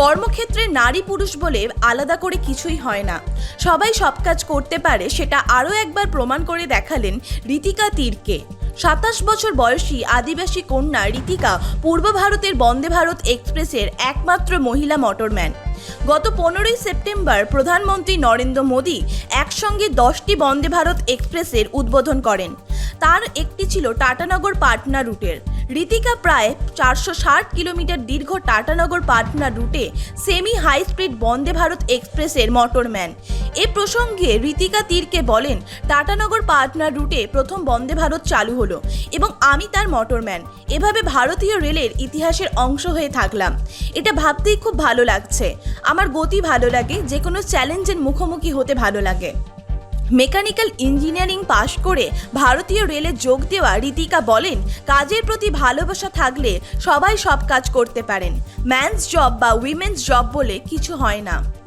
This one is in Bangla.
কর্মক্ষেত্রে নারী পুরুষ বলে আলাদা করে কিছুই হয় না। সবাই সব কাজ করতে পারে, সেটা আরও একবার প্রমাণ করে দেখালেন রীতিকা তীরকে। সাতাশ বছর বয়সী আদিবাসী কন্যা রীতিকা পূর্ব ভারতের বন্দে ভারত এক্সপ্রেসের একমাত্র মহিলা মোটরম্যান। গত পনেরোই সেপ্টেম্বর প্রধানমন্ত্রী নরেন্দ্র মোদী একসঙ্গে দশটি বন্দে ভারত এক্সপ্রেসের উদ্বোধন করেন। তার একটি ছিল টাটানগর পাটনা রুটের। রীতিকা প্রায় চারশো ষাট কিলোমিটার দীর্ঘ টাটানগর পাটনা রুটে semi high speed Vande Bharat এক্সপ্রেসের মোটরম্যান। এ প্রসঙ্গে রীতিকা তীরকে বলেন, টাটানগর পাটনা রুটে প্রথম বন্দে ভারত চালু হলো এবং আমি তার মোটরম্যান। এভাবে ভারতীয় রেলের ইতিহাসের অংশ হয়ে থাকলাম। এটা ভাবতেই খুব ভালো লাগছে। আমার গতি ভালো লাগে যে কোনো চ্যালেঞ্জের মুখোমুখি হতে ভালো লাগে। মেকানিক্যাল ইঞ্জিনিয়ারিং পাশ করে ভারতীয় রেলে যোগ দেওয়া রীতিকা বলেন, কাজের প্রতি ভালোবাসা থাকলে সবাই সব কাজ করতে পারেন। ম্যানস জব বা উইমেন্স জব বলে কিছু হয় না।